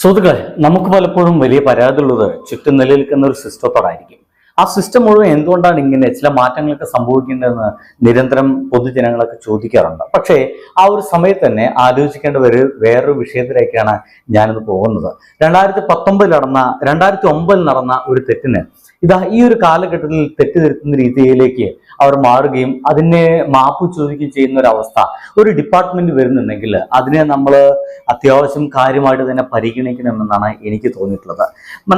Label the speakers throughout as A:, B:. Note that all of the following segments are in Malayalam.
A: സുഹൃത്തുക്കളെ നമുക്ക് പലപ്പോഴും വലിയ പരാതിയുള്ളത് ചുറ്റും നിലനിൽക്കുന്ന ഒരു സിസ്റ്റത്തോടായിരിക്കും. ആ സിസ്റ്റം മുഴുവൻ എന്തുകൊണ്ടാണ് ഇങ്ങനെ ചില മാറ്റങ്ങളൊക്കെ സംഭവിക്കേണ്ടതെന്ന് നിരന്തരം പൊതുജനങ്ങളൊക്കെ ചോദിക്കാറുണ്ട്. പക്ഷേ ആ ഒരു സമയത്ത് തന്നെ ആലോചിക്കേണ്ട ഒരു വേറൊരു വിഷയത്തിലേക്കാണ് ഞാനിത് പോകുന്നത്. രണ്ടായിരത്തി പത്തൊമ്പതിൽ നടന്ന രണ്ടായിരത്തി ഒമ്പതിൽ നടന്ന ഒരു തെറ്റിന് ഇതാ ഈ ഒരു കാലഘട്ടത്തിൽ തെറ്റ് തിരുത്തുന്ന രീതിയിലേക്ക് അവർ മാറുകയും അതിനെ മാപ്പ് ചോദിക്കുകയും ചെയ്യുന്ന ഒരു അവസ്ഥ ഒരു ഡിപ്പാർട്ട്മെന്റ് വരുന്നുണ്ടെങ്കിൽ അതിനെ നമ്മൾ അത്യാവശ്യം കാര്യമായിട്ട് തന്നെ പരിഗണിക്കണമെന്നാണ് എനിക്ക് തോന്നിയിട്ടുള്ളത്.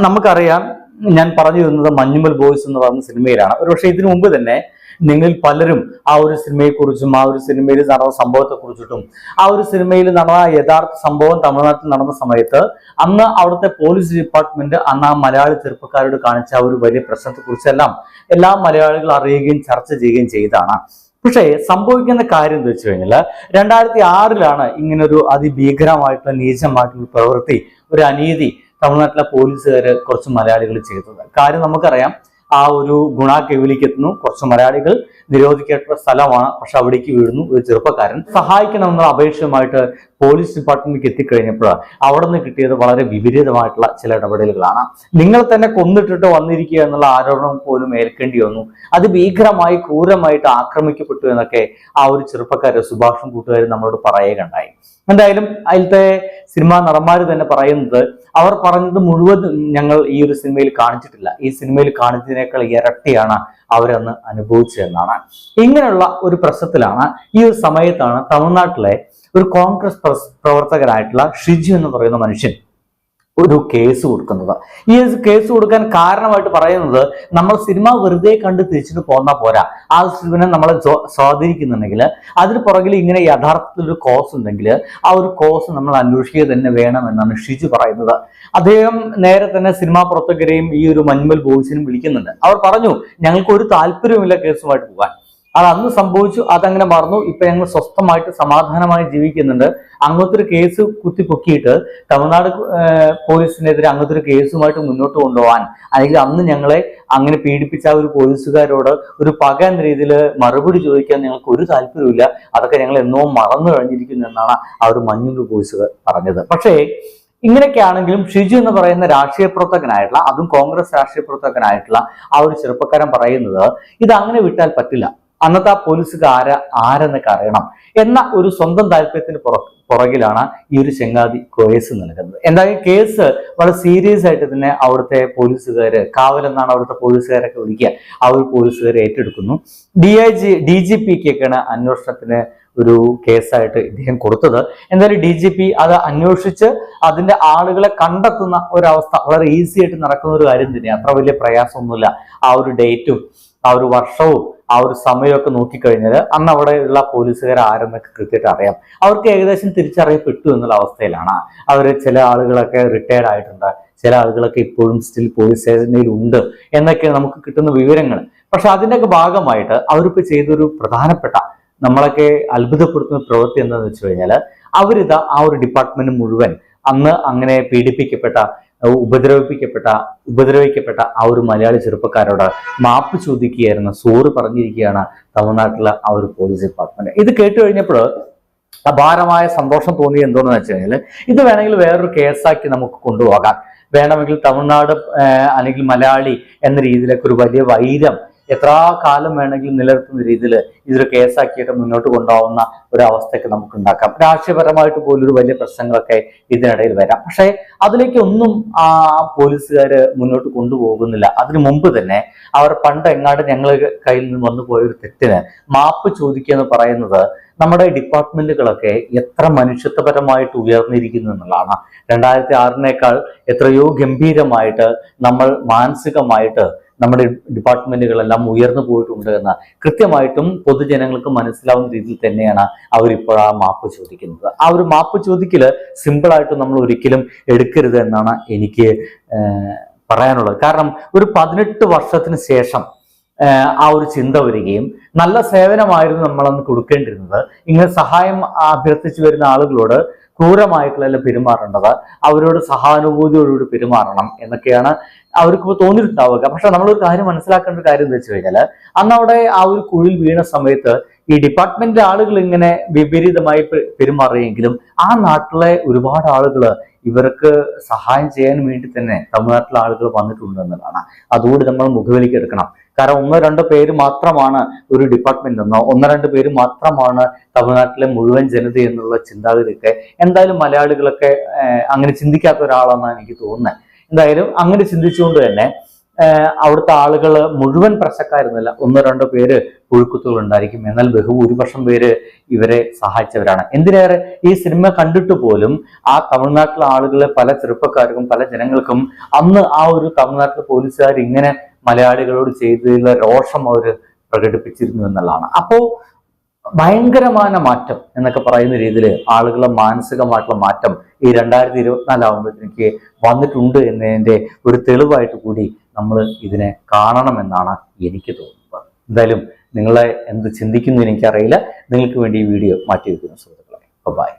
A: നമുക്കറിയാം ഞാൻ പറഞ്ഞു തരുന്നത് മഞ്ഞുമൽ ബോയ്സ് എന്ന് പറയുന്ന സിനിമയിലാണ്. ഒരുപക്ഷെ ഇതിനു മുമ്പ് തന്നെ നിങ്ങളിൽ പലരും ആ ഒരു സിനിമയെക്കുറിച്ചും ആ ഒരു സിനിമയിൽ നടന്ന സംഭവത്തെക്കുറിച്ചിട്ടും ആ ഒരു സിനിമയിൽ നടന്ന യഥാർത്ഥ സംഭവം തമിഴ്നാട്ടിൽ നടന്ന സമയത്ത് അന്ന് അവിടുത്തെ പോലീസ് ഡിപ്പാർട്ട്മെന്റ് അന്ന് ആ മലയാളി ചെറുപ്പക്കാരോട് കാണിച്ച ആ ഒരു വലിയ പ്രശ്നത്തെക്കുറിച്ചെല്ലാം എല്ലാ മലയാളികളും അറിയുകയും ചർച്ച ചെയ്യുകയും ചെയ്താണ് പക്ഷേ സംഭവിക്കുന്ന കാര്യം എന്താ വെച്ച് കഴിഞ്ഞാൽ രണ്ടായിരത്തി ആറിലാണ് ഇങ്ങനൊരു അതിഭീകരമായിട്ടുള്ള നീചമായിട്ടുള്ള പ്രവൃത്തി ഒരു അനീതി തമിഴ്നാട്ടിലെ പോലീസുകാർ കുറച്ച് മലയാളികൾ ചെയ്തത്. കാര്യം നമുക്കറിയാം ആ ഒരു ഗുണ കെവിലേക്ക് എത്തുന്നു കുറച്ച് മലയാളികൾ നിരോധിക്കപ്പെട്ട സ്ഥലമാണ് പക്ഷെ അവിടേക്ക് വീഴുന്നു ഒരു ചെറുപ്പക്കാരൻ. സഹായിക്കണമെന്ന അപേക്ഷയുമായിട്ട് പോലീസ് ഡിപ്പാർട്ട്മെന്റിലേക്ക് എത്തിക്കഴിഞ്ഞപ്പോൾ അവിടെ നിന്ന് കിട്ടിയത് വളരെ വിപരീതമായിട്ടുള്ള ചില ഇടപെടലുകളാണ്. നിങ്ങൾ തന്നെ കൊന്നിട്ടിട്ട് വന്നിരിക്കുക എന്നുള്ള ആരോപണം പോലും ഏൽക്കേണ്ടി വന്നു. അത് ഭീകരമായി ക്രൂരമായിട്ട് ആക്രമിക്കപ്പെട്ടു എന്നൊക്കെ ആ ഒരു ചെറുപ്പക്കാരൻ സുഭാഷും കൂട്ടുകാരും നമ്മളോട് പറയുകയുണ്ടായി. എന്തായാലും അതിലത്തെ സിനിമാ നടന്മാർ തന്നെ പറയുന്നത് അവർ പറഞ്ഞത് മുഴുവൻ ഞങ്ങൾ ഈ ഒരു സിനിമയിൽ കാണിച്ചിട്ടില്ല. ഈ സിനിമയിൽ കാണിച്ചതിനേക്കാൾ ഇരട്ടിയാണ് അവരന്ന് അനുഭവിച്ചതെന്നാണ്. ഇങ്ങനെയുള്ള ഒരു പ്രശ്നത്തിലാണ് ഈ ഒരു സമയത്താണ് തമിഴ്നാട്ടിലെ ഒരു കോൺഗ്രസ് പ്രവർത്തകരായിട്ടുള്ള ഷിജു എന്ന് പറയുന്ന മനുഷ്യൻ ഒരു കേസ് കൊടുക്കുന്നത്. ഈ കേസ് കൊടുക്കാൻ കാരണമായിട്ട് പറയുന്നത് നമ്മൾ സിനിമ വെറുതെ കണ്ട് തിരിച്ചിട്ട് പോന്ന പോരാ. ആ സിനിമ നമ്മളെ സ്വാ- സ്വാധീനിക്കുന്നുണ്ടെങ്കിൽ അതിന് പുറകിൽ ഇങ്ങനെ യഥാർത്ഥത്തിൽ ഒരു കോസ് ഉണ്ടെങ്കിൽ ആ ഒരു കോസ് നമ്മൾ അന്വേഷിക്കുക തന്നെ വേണം എന്നാണ് ഷിജു പറയുന്നത്. അദ്ദേഹം നേരെ തന്നെ സിനിമാ പ്രവർത്തകരെയും ഈ ഒരു മഞ്ഞുമൽ ബോയ്സിനും വിളിക്കുന്നുണ്ട്. അവർ പറഞ്ഞു ഞങ്ങൾക്ക് ഒരു താല്പര്യവുമില്ല കേസുമായിട്ട് പോകാൻ. അത് അന്ന് സംഭവിച്ചു അതങ്ങനെ മറന്നു. ഇപ്പൊ ഞങ്ങൾ സ്വസ്ഥമായിട്ട് സമാധാനമായി ജീവിക്കുന്നുണ്ട്. അങ്ങനത്തെ ഒരു കേസ് കുത്തിപ്പൊക്കിയിട്ട് തമിഴ്നാട് പോലീസിനെതിരെ അങ്ങനത്തെ ഒരു കേസുമായിട്ട് മുന്നോട്ട് കൊണ്ടുപോകാൻ അല്ലെങ്കിൽ അന്ന് ഞങ്ങളെ അങ്ങനെ പീഡിപ്പിച്ച ഒരു പോലീസുകാരോട് ഒരു പക എന്ന രീതിയിൽ മറുപടി ചോദിക്കാൻ ഞങ്ങൾക്ക് ഒരു താല്പര്യമില്ല അതൊക്കെ ഞങ്ങൾ എന്നോ മറന്നു കഴിഞ്ഞിരിക്കുന്നു എന്നാണ് ആ ഒരു മഞ്ഞുള്ളു പോലീസുകാർ പറഞ്ഞത്. പക്ഷേ ഇങ്ങനെയൊക്കെ ആണെങ്കിലും ഷിജു എന്ന് പറയുന്ന രാഷ്ട്രീയ പ്രവർത്തകനായിട്ടുള്ള അതും കോൺഗ്രസ് രാഷ്ട്രീയ പ്രവർത്തകനായിട്ടുള്ള ആ ഒരു ചെറുപ്പക്കാരൻ പറയുന്നത് ഇത് അങ്ങനെ വിട്ടാൽ പറ്റില്ല. അന്നത്തെ ആ പോലീസുകാർ ആര ആരെന്നൊക്കെ അറിയണം എന്ന ഒരു സ്വന്തം താല്പര്യത്തിന് പുറ പുറകിലാണ് ഈ ഒരു ചെങ്ങാതി കേസ് നൽകുന്നത്. എന്തായാലും കേസ് വളരെ സീരിയസ് ആയിട്ട് തന്നെ അവിടുത്തെ പോലീസുകാര് കാവലെന്നാണ് അവിടുത്തെ പോലീസുകാരൊക്കെ വിളിക്കുക. ആ ഒരു പോലീസുകാർ ഏറ്റെടുക്കുന്നു. D I G D G പിക്കൊക്കെയാണ് അന്വേഷണത്തിന് ഒരു കേസായിട്ട് ഇദ്ദേഹം കൊടുത്തത്. എന്തായാലും ഡി ജി പി അത് അന്വേഷിച്ച് അതിന്റെ ആളുകളെ കണ്ടെത്തുന്ന ഒരവസ്ഥ വളരെ ഈസി ആയിട്ട് നടക്കുന്ന ഒരു കാര്യം തന്നെയാണ് അത്ര വലിയ പ്രയാസമൊന്നുമില്ല. ആ ഒരു ഡേറ്റും ആ ഒരു വർഷവും ആ ഒരു സമയമൊക്കെ നോക്കിക്കഴിഞ്ഞാൽ അന്ന് അവിടെയുള്ള പോലീസുകാർ ആരെന്നൊക്കെ കൃത്യമായിട്ട് അറിയാം. അവർക്ക് ഏകദേശം തിരിച്ചറിയപ്പെട്ടു എന്നുള്ള അവസ്ഥയിലാണ്. അവർ ചില ആളുകളൊക്കെ റിട്ടയർഡ് ആയിട്ടുണ്ട്. ചില ആളുകളൊക്കെ ഇപ്പോഴും സ്റ്റിൽ പോലീസ് സ്റ്റേഷനിൽ ഉണ്ട് എന്നൊക്കെ നമുക്ക് കിട്ടുന്ന വിവരങ്ങൾ പക്ഷെ അതിന്റെയൊക്കെ ഭാഗമായിട്ട് അവരിപ്പോൾ ചെയ്തൊരു പ്രധാനപ്പെട്ട നമ്മളൊക്കെ അത്ഭുതപ്പെടുത്തുന്ന പ്രവൃത്തി എന്താണെന്ന് വെച്ച് കഴിഞ്ഞാൽ അവരിതാ ആ ഒരു ഡിപ്പാർട്ട്മെന്റ് മുഴുവൻ അന്ന് അങ്ങനെ പീഡിപ്പിക്കപ്പെട്ട ഉപദ്രവിപ്പിക്കപ്പെട്ട ഉപദ്രവിക്കപ്പെട്ട ആ ഒരു മലയാളി ചെറുപ്പക്കാരോട് മാപ്പ് ചോദിക്കുകയായിരുന്നു സോറ് പറഞ്ഞിരിക്കുകയാണ് തമിഴ്നാട്ടിലെ ആ ഒരു പോലീസ് ഡിപ്പാർട്ട്മെന്റ് ഇത് കേട്ട് കഴിഞ്ഞപ്പോൾ അപാരമായ സന്തോഷം തോന്നി എന്തോന്ന് വെച്ച് കഴിഞ്ഞാൽ ഇത് വേണമെങ്കിൽ വേറൊരു കേസാക്കി നമുക്ക് കൊണ്ടുപോകാം. വേണമെങ്കിൽ തമിഴ്നാട് അല്ലെങ്കിൽ മലയാളി എന്ന രീതിയിലൊക്കെ ഒരു വലിയ വൈരം എത്ര കാലം വേണമെങ്കിലും നിലനിർത്തുന്ന രീതിയിൽ ഇതൊരു കേസാക്കിയിട്ട് മുന്നോട്ട് കൊണ്ടുപോകുന്ന ഒരു അവസ്ഥയൊക്കെ നമുക്ക് ഉണ്ടാക്കാം രാഷ്ട്രീയപരമായിട്ട് പോലും ഒരു വലിയ പ്രശ്നങ്ങളൊക്കെ ഇതിനിടയിൽ വരാം. പക്ഷേ അതിലേക്കൊന്നും ആ പോലീസുകാർ മുന്നോട്ട് കൊണ്ടുപോകുന്നില്ല. അതിനു മുമ്പ് തന്നെ അവർ പണ്ട് എങ്ങാണ്ട് ഞങ്ങൾ കയ്യിൽ നിന്ന് വന്നു പോയ ഒരു തെറ്റിന് മാപ്പ് ചോദിക്കുക എന്ന് പറയുന്നത് നമ്മുടെ ഡിപ്പാർട്ട്മെന്റുകളൊക്കെ എത്ര മനുഷ്യത്വപരമായിട്ട് ഉയർന്നിരിക്കുന്നു എന്നുള്ളതാണ്. രണ്ടായിരത്തി ആറിനേക്കാൾ എത്രയോ ഗംഭീരമായിട്ട് നമ്മൾ മാനസികമായിട്ട് നമ്മുടെ ഡിപ്പാർട്ട്മെന്റുകളെല്ലാം ഉയർന്നു പോയിട്ടുണ്ട് എന്ന് കൃത്യമായിട്ടും പൊതുജനങ്ങൾക്ക് മനസ്സിലാവുന്ന രീതിയിൽ തന്നെയാണ് അവരിപ്പോൾ ആ മാപ്പ് ചോദിക്കുന്നത്. ആ ഒരു മാപ്പ് ചോദിക്കൽ സിമ്പിളായിട്ട് നമ്മൾ ഒരിക്കലും എടുക്കരുത് എന്നാണ് എനിക്ക് പറയാനുള്ളത്. കാരണം ഒരു പതിനെട്ട് വർഷത്തിന് ശേഷം ആ ഒരു ചിന്ത വരികയും നല്ല സേവനമായിരുന്നു നമ്മളന്ന് കൊടുക്കേണ്ടിരുന്നത്. ഇങ്ങനെ സഹായം അഭ്യർത്ഥിച്ചു വരുന്ന ആളുകളോട് ക്രൂരമായിട്ടുള്ള പെരുമാറേണ്ടത് അവരോട് സഹാനുഭൂതിയോടുകൂടി പെരുമാറണം എന്നൊക്കെയാണ് അവർക്ക് തോന്നിയിട്ടുണ്ടാവുക. പക്ഷെ നമ്മളൊരു കാര്യം മനസ്സിലാക്കേണ്ട ഒരു കാര്യം എന്ന് വെച്ച് കഴിഞ്ഞാൽ അന്ന് അവിടെ ആ ഒരു കുഴിൽ വീണ സമയത്ത് ഈ ഡിപ്പാർട്ട്മെന്റ് ആളുകൾ ഇങ്ങനെ വിപരീതമായി പെരുമാറിയെങ്കിലും ആ നാട്ടിലെ ഒരുപാട് ആളുകൾ ഇവർക്ക് സഹായം ചെയ്യാൻ വേണ്ടി തന്നെ തമിഴ്നാട്ടിലെ ആളുകൾ വന്നിട്ടുണ്ട് എന്നതാണ് അതുകൂടി നമ്മൾ മുഖവിലേക്ക് എടുക്കണം. കാരണം ഒന്നോ രണ്ടോ പേര് മാത്രമാണ് ഒരു ഡിപ്പാർട്ട്മെന്റ് എന്നോ ഒന്നോ രണ്ട് പേര് മാത്രമാണ് തമിഴ്നാട്ടിലെ മുഴുവൻ ജനത എന്നുള്ള ചിന്താഗതിയൊക്കെ എന്തായാലും മലയാളികളൊക്കെ അങ്ങനെ ചിന്തിക്കാത്ത ഒരാളാണെന്നാണ് എനിക്ക് തോന്നുന്നത്. എന്തായാലും അങ്ങനെ ചിന്തിച്ചുകൊണ്ട് തന്നെ അവിടുത്തെ ആളുകൾ മുഴുവൻ പ്രശ്നക്കാരുന്നില്ല ഒന്നോ രണ്ടോ പേര് പുഴുക്കുത്തുകൾ ഉണ്ടായിരിക്കും. എന്നാൽ ബഹുഭൂരിപക്ഷം പേര് ഇവരെ സഹായിച്ചവരാണ്. എന്തിനേറെ? ഈ സിനിമ കണ്ടിട്ട് പോലും ആ തമിഴ്നാട്ടിലെ ആളുകളെ പല ചെറുപ്പക്കാർക്കും പല ജനങ്ങൾക്കും അന്ന് ആ ഒരു തമിഴ്നാട്ടിലെ പോലീസുകാർ ഇങ്ങനെ മലയാളികളോട് ചെയ്തതിലുള്ള രോഷം അവർ പ്രകടിപ്പിച്ചിരുന്നു എന്നുള്ളതാണ്. അപ്പോ ഭയങ്കരമായ മാറ്റം എന്നൊക്കെ പറയുന്ന രീതിയിൽ ആളുകളെ മാനസികമായിട്ടുള്ള മാറ്റം ഈ രണ്ടായിരത്തി ഇരുപത്തിനാലാവുമ്പോഴത്തേക്ക് വന്നിട്ടുണ്ട് എന്നതിന്റെ ഒരു തെളിവായിട്ട് കൂടി നമ്മൾ ഇതിനെ കാണണമെന്നാണ് എനിക്ക് തോന്നുന്നത്. എന്തായാലും നിങ്ങളെ എന്ത് ചിന്തിക്കുന്നു എനിക്കറിയില്ല. നിങ്ങൾക്ക് വേണ്ടി ഈ വീഡിയോ മാറ്റി വയ്ക്കുന്നു സുഹൃത്തുക്കളെ. ബൈ